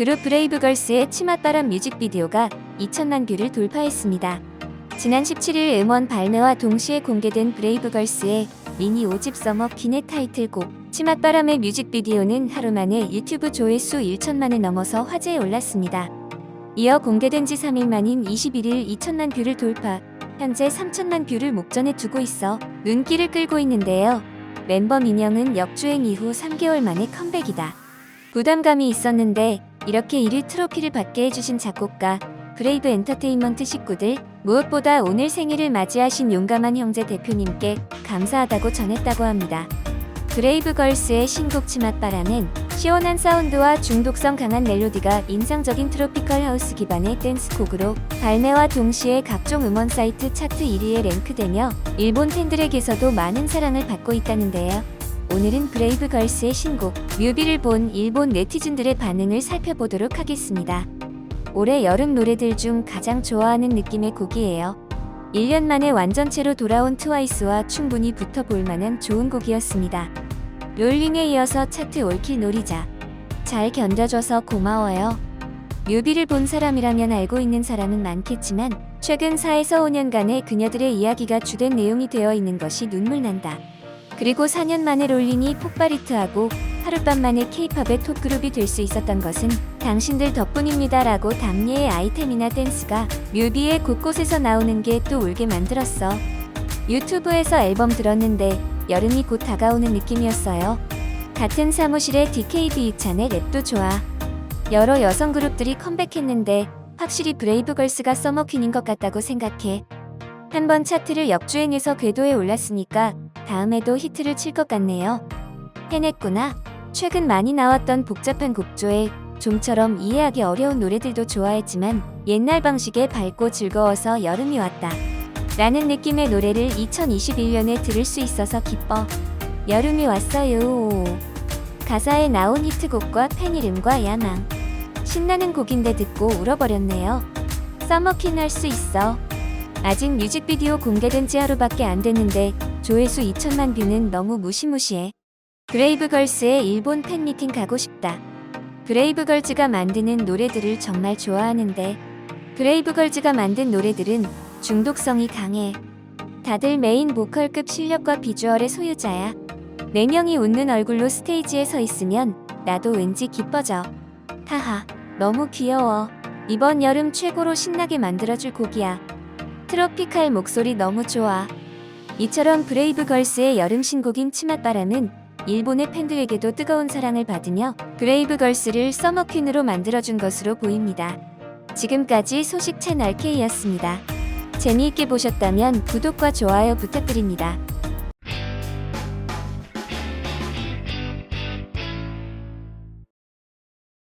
그룹 브레이브걸스의 치맛바람 뮤직비디오가 2천만 뷰를 돌파했습니다. 지난 17일 음원 발매와 동시에 공개된 브레이브걸스의 미니 5집 서머 기네 타이틀곡 치맛바람의 뮤직비디오는 하루 만에 유튜브 조회수 1천만을 넘어서 화제에 올랐습니다. 이어 공개된 지 3일 만인 21일 2천만 뷰를 돌파, 현재 3천만 뷰를 목전에 두고 있어 눈길을 끌고 있는데요. 멤버 민영은 역주행 이후 3개월 만에 컴백이다. 부담감이 있었는데 이렇게 1위 트로피를 받게 해주신 작곡가 브레이브 엔터테인먼트 식구들 무엇보다 오늘 생일을 맞이하신 용감한 형제 대표님께 감사하다고 전했다고 합니다. 브레이브 걸스의 신곡 치맛바람은 시원한 사운드와 중독성 강한 멜로디가 인상적인 트로피컬 하우스 기반의 댄스곡으로 발매와 동시에 각종 음원 사이트 차트 1위에 랭크되며 일본 팬들에게서도 많은 사랑을 받고 있다는데요. 오늘은 브레이브 걸스의 신곡 뮤비를 본 일본 네티즌들의 반응을 살펴보도록 하겠습니다. 올해 여름 노래들 중 가장 좋아하는 느낌의 곡이에요. 1년 만에 완전체로 돌아온 트와이스와 충분히 붙어 볼 만한 좋은 곡이었습니다. 롤링에 이어서 차트 올킬 노리자. 잘 견뎌줘서 고마워요. 뮤비를 본 사람이라면 알고 있는 사람은 많겠지만 최근 4에서 5년간의 그녀들의 이야기가 주된 내용이 되어 있는 것이 눈물 난다. 그리고 4년 만에 롤링이 폭발 히트하고 하룻밤 만에 케이팝의 톱그룹이 될 수 있었던 것은 당신들 덕분입니다 라고 담예의 아이템이나 댄스가 뮤비의 곳곳에서 나오는 게 또 울게 만들었어. 유튜브에서 앨범 들었는데 여름이 곧 다가오는 느낌이었어요. 같은 사무실의 DKB 이찬의 랩도 좋아. 여러 여성 그룹들이 컴백했는데 확실히 브레이브걸스가 서머퀸인 것 같다고 생각해. 한번 차트를 역주행해서 궤도에 올랐으니까 다음에도 히트를 칠 것 같네요. 해냈구나. 최근 많이 나왔던 복잡한 곡조에 좀처럼 이해하기 어려운 노래들도 좋아했지만 옛날 방식의 밝고 즐거워서 여름이 왔다. 라는 느낌의 노래를 2021년에 들을 수 있어서 기뻐. 여름이 왔어요. 가사에 나온 히트곡과 팬 이름과 야망. 신나는 곡인데 듣고 울어버렸네요. 써머킨 할 수 있어. 아직 뮤직비디오 공개된 지 하루밖에 안 됐는데 조회수 2천만 뷰는 너무 무시무시해. 브레이브걸스의 일본 팬미팅 가고 싶다. 브레이브걸즈가 만드는 노래들을 정말 좋아하는데 브레이브걸즈가 만든 노래들은 중독성이 강해. 다들 메인 보컬급 실력과 비주얼의 소유자야. 4명이 웃는 얼굴로 스테이지에 서 있으면 나도 왠지 기뻐져. 하하, 너무 귀여워. 이번 여름 최고로 신나게 만들어줄 곡이야. 트로피칼 목소리 너무 좋아. 이처럼 브레이브걸스의 여름 신곡인 치맛바람은 일본의 팬들에게도 뜨거운 사랑을 받으며 브레이브걸스를 서머퀸으로 만들어준 것으로 보입니다. 지금까지 소식 채널 K였습니다. 재미있게 보셨다면 구독과 좋아요 부탁드립니다.